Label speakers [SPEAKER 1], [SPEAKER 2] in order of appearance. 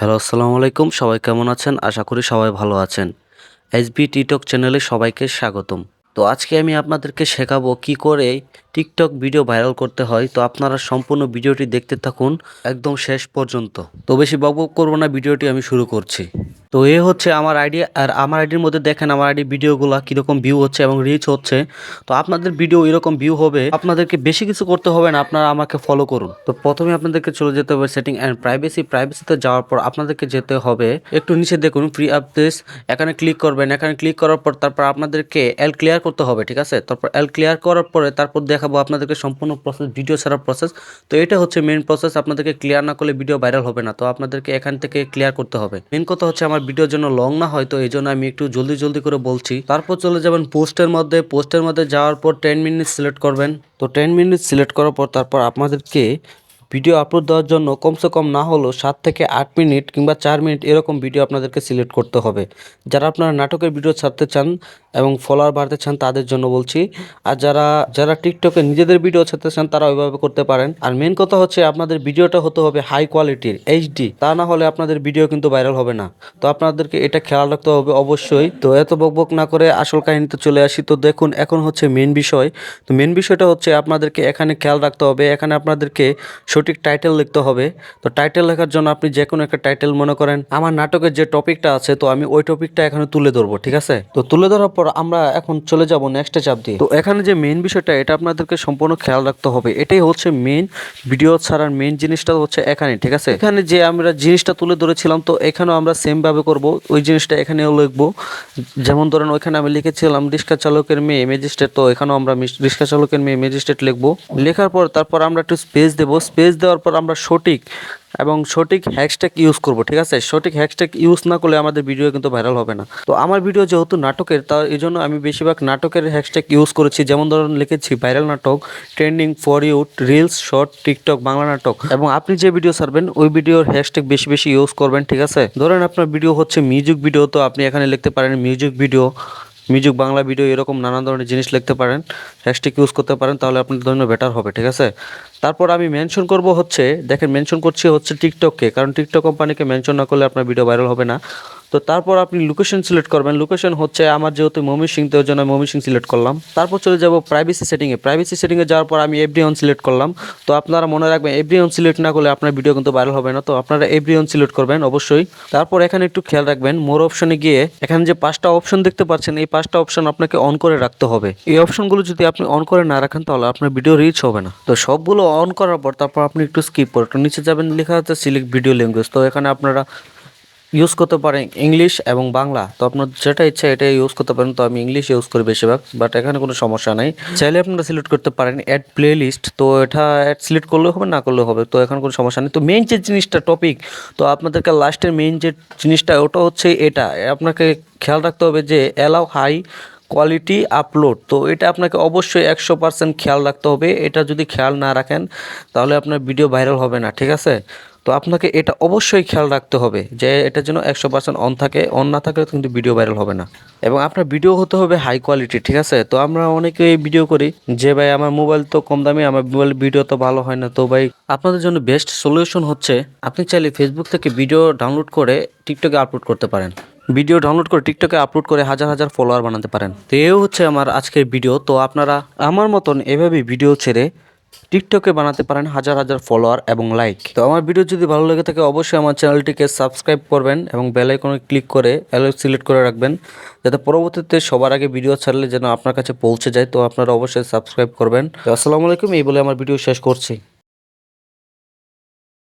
[SPEAKER 1] Hello, আসসালামু আলাইকুম। সবাই কেমন আছেন? আশা করি সবাই ভালো আছেন। এসবি টিকটক চ্যানেলে সবাইকে স্বাগতম। তো আজকে আমি আপনাদেরকে শেখাবো কি করে টিকটক ভিডিও ভাইরাল করতে হয়। তো আপনারা সম্পূর্ণ ভিডিওটি দেখতে থাকুন, একদম শেষ পর্যন্ত। তো বেশি বকবক করব না, ভিডিওটি আমি শুরু করছি। তো এ হচ্ছে আমার আইডি, আর আমার আইডির মধ্যে দেখেন আমার আইডি ভিডিওগুলো কীরকম ভিউ হচ্ছে এবং রিচ হচ্ছে। তো আপনাদের ভিডিও এরকম ভিউ হবে, আপনাদেরকে বেশি কিছু করতে হবে না, আপনারা আমাকে ফলো করুন। তো প্রথমে আপনাদেরকে চলে যেতে হবে সেটিং অ্যান্ড প্রাইভেসি প্রাইভেসিতে যাওয়ার পর আপনাদেরকে যেতে হবে, একটু নিচে দেখুন ফ্রি আপডেটস এখানে ক্লিক করবেন, এখানে ক্লিক করার পর তারপর আপনাদেরকে এল ক্লিয়ার করতে হবে, ঠিক আছে? তারপর এল ক্লিয়ার করার পরে তারপর দেখাবো আপনাদেরকে সম্পূর্ণ প্রসেস ভিডিও ছাড়ার প্রসেস তো এটা হচ্ছে মেন প্রসেস আপনাদেরকে ক্লিয়ার না করলে ভিডিও ভাইরাল হবে না। তো আপনাদেরকে এখান থেকে ক্লিয়ার করতে হবে। মেন কথা হচ্ছে আমার ভিডিওর জন্য লং না হয়, তো এই জন্য আমি একটু জলদি জলদি করে বলছি। তারপর চলে যাবেন পোস্টের মধ্যে। পোস্টের মধ্যে যাওয়ার পর টেন মিনিট সিলেক্ট করবেন। তো টেন মিনিট সিলেক্ট করার পর তারপর আপনাদেরকে ভিডিও আপলোড দেওয়ার জন্য কমসে কম না হলেও সাত থেকে আট মিনিট কিংবা চার মিনিট এরকম ভিডিও আপনাদেরকে সিলেক্ট করতে হবে। যারা আপনারা নাটকের ভিডিও ছাড়তে চান এবং ফলোয়ার বাড়তে চান, তাদের জন্য বলছি, আর যারা যারা টিকটকে নিজেদের ভিডিও ছাড়তে চান, তারা ওইভাবে করতে পারেন। আর মেন কথা হচ্ছে আপনাদের ভিডিওটা হতে হবে হাই কোয়ালিটির এইচডি তা না হলে আপনাদের ভিডিও কিন্তু ভাইরাল হবে না। তো আপনাদেরকে এটা খেয়াল রাখতে হবে অবশ্যই। তো এত বকবক না করে আসল কাহিনীতে চলে আসি। তো দেখুন, এখন হচ্ছে মেন বিষয়। তো মেন বিষয়টা হচ্ছে আপনাদেরকে এখানে খেয়াল রাখতে হবে। এখানে আপনাদেরকে সঠিক টাইটেল লিখতে হবে। তো টাইটেল লেখার জন্য আপনি যে কোনো একটা টাইটেল মনে করেন, আমার নাটকের যে টপিকটা আছে, তো আমি ওই টপিকটা এখানে তুলে ধরবো, ঠিক আছে? তো তুলে ধরার পর আমরা এখন চলে যাব নেক্সটে চাপ দিয়ে। তো এখানে যে মেন বিষয়টা, এটা আপনাদেরকে সম্পূর্ণ খেয়াল রাখতে হবে। এটাই হচ্ছে মেন ভিডিও ছাড়ার মেন জিনিসটা হচ্ছে এখানে, ঠিক আছে? এখানে যে আমরা জিনিসটা তুলে ধরেছিলাম, তো এখানেও আমরা সেমভাবে করব। ওই জিনিসটা এখানেও লিখব। যেমন ধরেন, ওইখানে আমি লিখেছিলাম, রিক্সা চালকের মেয়ে ম্যাজিস্ট্রেট তো এখানেও আমরা রিক্সা চালকের মেয়ে ম্যাজিস্ট্রেট লিখব। লেখার পর, তারপর আমরা একটু স্পেস দেবো। স্পেস দেওয়ার পর আমরা সঠিক এবং সঠিক হ্যাশট্যাগ ইউজ করব, ঠিক আছে? সঠিক হ্যাশট্যাগ ইউজ না করলে আমাদের ভিডিও কিন্তু ভাইরাল হবে না। তো আমার ভিডিও যেহেতু নাটকের, তা এই জন্য আমি বেশিরভাগ নাটকের হ্যাশট্যাগ ইউজ করেছি। যেমন ধরুন লিখেছি ভাইরাল নাটক trending for you reels short TikTok Bangla নাটক। এবং আপনি যে ভিডিও ছাড়বেন, ওই ভিডিওর হ্যাশট্যাগ বেশি বেশি ইউজ করবেন, ঠিক আছে? ধরেন আপনার ভিডিও হচ্ছে মিউজিক ভিডিও তো আপনি এখানে লিখতে পারেন music video music Bangla video এরকম নানা ধরনের জিনিস লিখতে পারেন হ্যাশট্যাগ ইউজ করতে পারেন, তাহলে আপনার জন্য বেটার হবে, ঠিক আছে? তারপর আমি মেনশন করব হচ্ছে, দেখেন মেনশন করছি হচ্ছে টিকটককে কারণ টিকটক কোম্পানিকে মেনশন না করলে আপনার ভিডিও ভাইরাল হবে না। তো তারপর আপনি লোকেশন সিলেক্ট করবেন। লোকেশন হচ্ছে আমার যেহেতু সিং, তো জন্য সিং সিলেক্ট করলাম। তারপর চলে যাব প্রাইভেসি সেটিংয়ে প্রাইভেসি সেটিংয়ে যাওয়ার পর আমি এভরি অন সিলেক্ট করলাম। তো আপনারা মনে রাখবেন এভরি অন সিলেক্ট না করলে আপনার ভিডিও কিন্তু ভাইরাল হবে না। তো আপনারা এভরি অন সিলেক্ট করবেন, অবশ্যই। তারপর এখানে একটু খেয়াল রাখবেন মোর অপশনে গিয়ে এখানে যে পাঁচটা অপশন দেখতে পাচ্ছেন, এই পাঁচটা অপশন আপনাকে অন করে রাখতে হবে। এই অপশনগুলো যদি আপনি অন করে না রাখেন, তাহলে আপনার ভিডিও রিচ হবে না। তো সবগুলো অন করার পর তারপর আপনি একটু স্কিপ করে একটু নিচে যাবেন, লেখা আছে সিলেক্ট ভিডিও ল্যাঙ্গুয়েজ তো এখানে আপনারা ইউজ করতে পারেন ইংলিশ এবং বাংলা। তো আপনার যেটা ইচ্ছা এটা ইউজ করতে পারেন। তো আমি ইংলিশ ইউজ করি বেশিরভাগ বাট এখানে কোনো সমস্যা নাই। চাইলে আপনারা সিলেক্ট করতে পারেন অ্যাড প্লে লিস্ট তো এটা অ্যাড সিলেক্ট করলেও হবে, না করলেও হবে। তো এখানে কোনো সমস্যা নেই। তো মেইন যে জিনিসটা টপিক তো আপনাদেরকে লাস্টের মেইন যে জিনিসটা, ওটা হচ্ছে এটা। আপনাকে খেয়াল রাখতে হবে যে অ্যালাউ হাই কোয়ালিটি আপলোড তো এটা আপনাকে অবশ্যই একশো পার্সেন্ট খেয়াল রাখতে হবে। এটা যদি খেয়াল না রাখেন, তাহলে আপনার ভিডিও ভাইরাল হবে না, ঠিক আছে? তো আপনাকে এটা অবশ্যই খেয়াল রাখতে হবে যে এটা যেন একশো পার্সেন্ট অন থাকে অন না থাকলে কিন্তু ভিডিও ভাইরাল হবে না। এবং আপনার ভিডিও হতে হবে হাই কোয়ালিটি ঠিক আছে? তো আমরা অনেকে ভিডিও করি যে, ভাই, আমার মোবাইল তো কম দামি, আমার মোবাইল ভিডিও তো ভালো হয় না। তো ভাই, আপনাদের জন্য বেস্ট সলিউশন হচ্ছে, আপনি চাইলে ফেসবুক থেকে ভিডিও ডাউনলোড করে টিকটকে আপলোড করতে পারেন। ভিডিও ডাউনলোড করে টিকটকে আপলোড করে হাজার হাজার ফলোয়ার বানাতে পারেন। তো এও হচ্ছে আমার আজকের ভিডিও তো আপনারা আমার মতন এভাবে ভিডিও ছেড়ে টিকটকে বানাতে পারেন হাজার হাজার ফলোয়ার এবং লাইক তো আমার ভিডিও যদি ভালো লেগে থাকে, অবশ্যই আমার চ্যানেলটিকে সাবস্ক্রাইব করবেন এবং বেল আইকনে ক্লিক করে অ্যালো সিলেক্ট করে রাখবেন, যাতে পরবর্তীতে সবার আগে ভিডিও ছাড়লে যেন আপনার কাছে পৌঁছে যায়, তো আপনারা অবশ্যই সাবস্ক্রাইব করবেন। তো আসসালামু আলাইকুম, এই বলে আমার ভিডিও শেষ করছি।